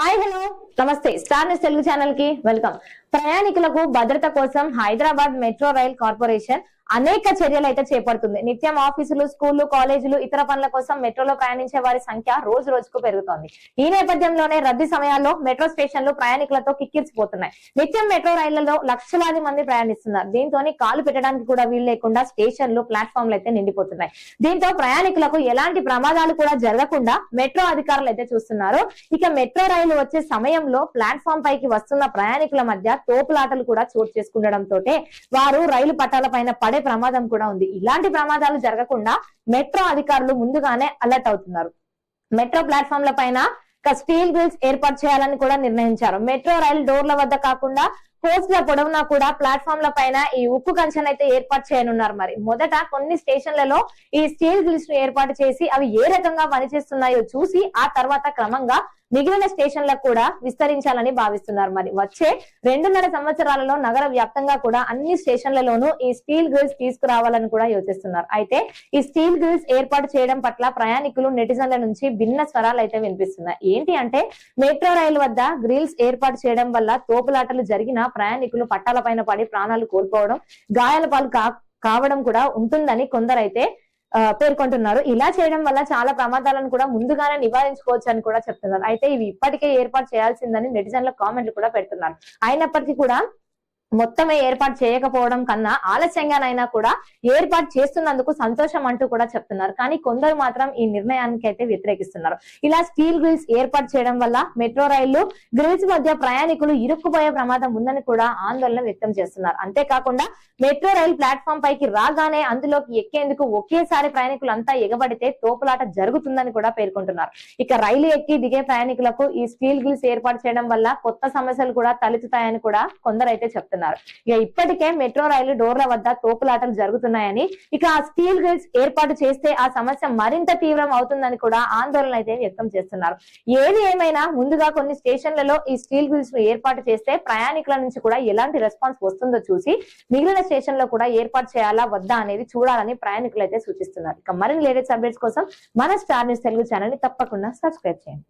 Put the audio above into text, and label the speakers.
Speaker 1: Hi hello. నమస్తే. Star News Telugu ఛానల్కి welcome. ప్రయాణికులకు భద్రత కోసం హైదరాబాద్ మెట్రో రైల్ కార్పొరేషన్ అనేక చర్యలు అయితే చేపడుతుంది. నిత్యం ఆఫీసులు స్కూళ్ళు కాలేజీలు ఇతర పనుల కోసం మెట్రోలో ప్రయాణించే వారి సంఖ్య రోజు రోజుకు పెరుగుతోంది. ఈ నేపథ్యంలోనే రద్దీ సమయాల్లో మెట్రో స్టేషన్లు ప్రయాణికులతో కిక్కిరిసిపోతున్నాయి. నిత్యం మెట్రో రైళ్ళలో లక్షలాది మంది ప్రయాణిస్తున్నారు. దీంతో కాలు పెట్టడానికి కూడా వీలు లేకుండా స్టేషన్లు ప్లాట్ఫామ్లు అయితే నిండిపోతున్నాయి. దీంతో ప్రయాణికులకు ఎలాంటి ప్రమాదాలు కూడా జరగకుండా మెట్రో అధికారులు అయితే చూస్తున్నారు. ఇక మెట్రో రైలు వచ్చే సమయంలో ప్లాట్ఫామ్ పైకి వస్తున్న ప్రయాణికుల మధ్య తోపులాటలు కూడా చోటు చేసుకుండడంతో వారు రైలు పట్టాల పైన పడే ప్రమాదం కూడా ఉంది. ఇలాంటి ప్రమాదాలు జరగకుండా మెట్రో అధికారులు ముందుగానే అలర్ట్ అవుతున్నారు. మెట్రో ప్లాట్ఫామ్ల పైన స్టీల్ గ్రిల్స్ ఏర్పాటు చేయాలని కూడా నిర్ణయించారు. మెట్రో రైలు డోర్ల వద్ద కాకుండా కోచ్ల పొడవునా కూడా ప్లాట్ఫామ్ల పైన ఈ ఉక్కు కంచెను అయితే ఏర్పాటు చేయనున్నారు మరి. మొదట కొన్ని స్టేషన్లలో ఈ స్టీల్ గ్రిల్స్ను ఏర్పాటు చేసి అవి ఏ రకంగా పనిచేస్తున్నాయో చూసి ఆ తర్వాత క్రమంగా మిగిలిన స్టేషన్లకు కూడా విస్తరించాలని భావిస్తున్నారు మరి. వచ్చే రెండున్నర సంవత్సరాలలో నగర వ్యాప్తంగా కూడా అన్ని స్టేషన్లలోనూ ఈ స్టీల్ గ్రిల్స్ తీసుకురావాలని కూడా యోచిస్తున్నారు. అయితే ఈ స్టీల్ గ్రిల్స్ ఏర్పాటు చేయడం పట్ల ప్రయాణికులు నెటిజన్ల నుంచి భిన్న స్వరాలు అయితే వినిపిస్తున్నాయి. ఏంటి అంటే మెట్రో రైలు వద్ద గ్రిల్స్ ఏర్పాటు చేయడం వల్ల తోపులాటలు జరిగిన ప్రయాణికులు పట్టాల పడి ప్రాణాలు కోల్పోవడం గాయాల పాలు కా- కావడం కూడా ఉంటుందని కొందరైతే పేర్కొంటున్నారు. ఇలా చేయడం వల్ల చాలా ప్రమాదాలను కూడా ముందుగానే నివారించుకోవచ్చు అని కూడా చెప్తున్నారు. అయితే ఇవి ఇప్పటికే ఏర్పాటు చేయాల్సిందని నెటిజన్ల కామెంట్లు కూడా పెడుతున్నారు. అయినప్పటికీ కూడా మొత్తమే ఏర్పాటు చేయకపోవడం కన్నా ఆలస్యంగానైనా కూడా ఏర్పాటు చేస్తున్నందుకు సంతోషం అంటూ కూడా చెప్తున్నారు. కానీ కొందరు మాత్రం ఈ నిర్ణయానికి అయితే వ్యతిరేకిస్తున్నారు. ఇలా స్టీల్ గ్రిల్స్ ఏర్పాటు చేయడం వల్ల మెట్రో రైళ్ళు గ్రిల్స్ మధ్య ప్రయాణికులు ఇరుక్కుపోయే ప్రమాదం ఉందని కూడా ఆందోళన వ్యక్తం చేస్తున్నారు. అంతేకాకుండా మెట్రో రైల్ ప్లాట్ఫామ్ పైకి రాగానే అందులోకి ఎక్కేందుకు ఒకేసారి ప్రయాణికులు అంతా ఎగబడితే తోపులాట జరుగుతుందని కూడా పేర్కొంటున్నారు. ఇక రైలు ఎక్కి దిగే ప్రయాణికులకు ఈ స్టీల్ గ్రిల్స్ ఏర్పాటు చేయడం వల్ల కొత్త సమస్యలు కూడా తలెత్తుతాయని కూడా కొందరైతే చెప్తున్నారు. ఇక ఇప్పటికే మెట్రో రైలు డోర్ల వద్ద తోపులాటలు జరుగుతున్నాయని ఇక ఆ స్టీల్ గ్రిల్స్ ఏర్పాటు చేస్తే ఆ సమస్య మరింత తీవ్రం అవుతుందని కూడా ఆందోళన అయితే వ్యక్తం చేస్తున్నారు. ఏది ఏమైనా ముందుగా కొన్ని స్టేషన్లలో ఈ స్టీల్ గ్రిల్స్ను ఏర్పాటు చేస్తే ప్రయాణికుల నుంచి కూడా ఎలాంటి రెస్పాన్స్ వస్తుందో చూసి మిగిలిన స్టేషన్లో కూడా ఏర్పాటు చేయాలా వద్దా అనేది చూడాలని ప్రయాణికులు అయితే సూచిస్తున్నారు. ఇక మరిన్ని లేటెస్ట్ అప్డేట్స్ కోసం మన స్టార్ న్యూస్ తెలుగు ఛానల్ని తప్పకుండా సబ్స్క్రైబ్ చేయండి.